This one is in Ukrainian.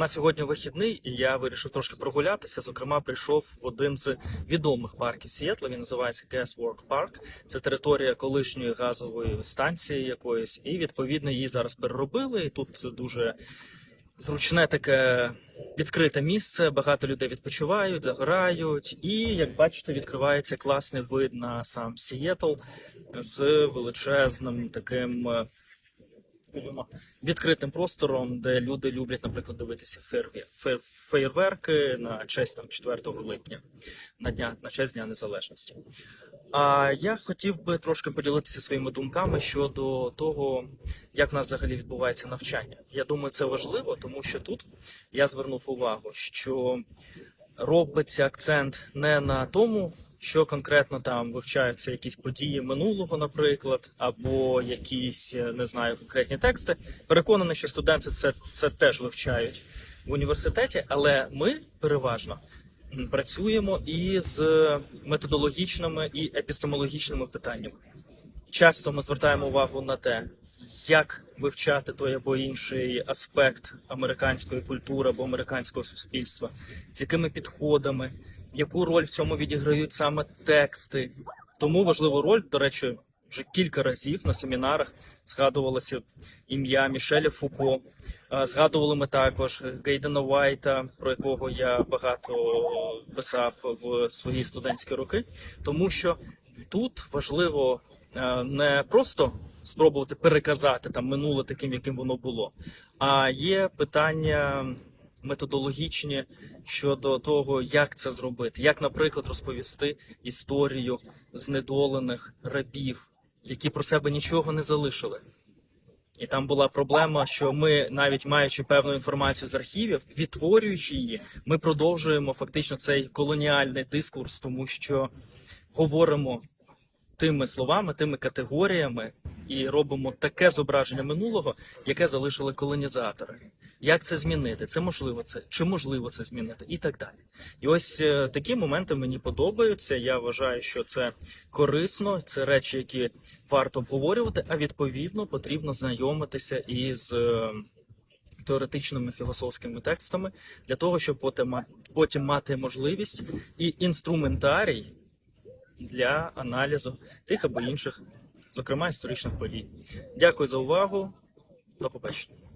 На сьогодні вихідний, і я вирішив трошки прогулятися. Зокрема, прийшов в один з відомих парків Сієтла. Він називається Gaswork Park. Це територія колишньої газової станції якоїсь, і відповідно її зараз переробили. І тут дуже зручне таке відкрите місце. Багато людей відпочивають, загорають. І як бачите, відкривається класний вид на сам Сієтл з величезним таким. Скажімо, відкритим простором, де люди люблять, наприклад, дивитися фейерве- фейерверки на честь там 4 липня, на дня на честь Дня Незалежності. А я хотів би трошки поділитися своїми думками щодо того, як в нас взагалі відбувається навчання. Я думаю, це важливо, тому що тут я звернув увагу, що робиться акцент не на тому, що конкретно там вивчаються якісь події минулого, наприклад, або якісь е, не знаю конкретні тексти. Переконаний, що студенти це, це теж вивчають в університеті, але ми переважно працюємо із методологічними і епістемологічними питаннями. Часто ми звертаємо увагу на те, як вивчати той або інший аспект американської культури або американського суспільства, з якими підходами, яку роль в цьому відіграють саме тексти. Тому важливу роль, до речі, вже кілька разів на семінарах згадувалося ім'я Мішеля Фуко. Згадували ми також Гейдена Вайта, про якого я багато писав в свої студентські роки, тому що тут важливо е, не просто спробувати переказати там минуле таким, яким воно було, а є питання методологічні щодо того, як це зробити, як, наприклад, розповісти історію знедолених рабів, які про себе нічого не залишили. І там була проблема, що ми, навіть маючи певну інформацію з архівів, відтворюючи її, ми продовжуємо фактично цей колоніальний дискурс, тому що говоримо тими словами, тими категоріями і робимо таке зображення минулого, яке залишили колонізатори. Як це змінити? Це можливо це чи можливо це змінити, і так далі. І ось е, такі моменти мені подобаються. Я вважаю, що це корисно, це речі, які варто обговорювати, а відповідно потрібно знайомитися із е, теоретичними філософськими текстами для того, щоб потім, потім мати можливість і інструментарій для аналізу тих або інших, зокрема історичних подій. Дякую за увагу. До побачення.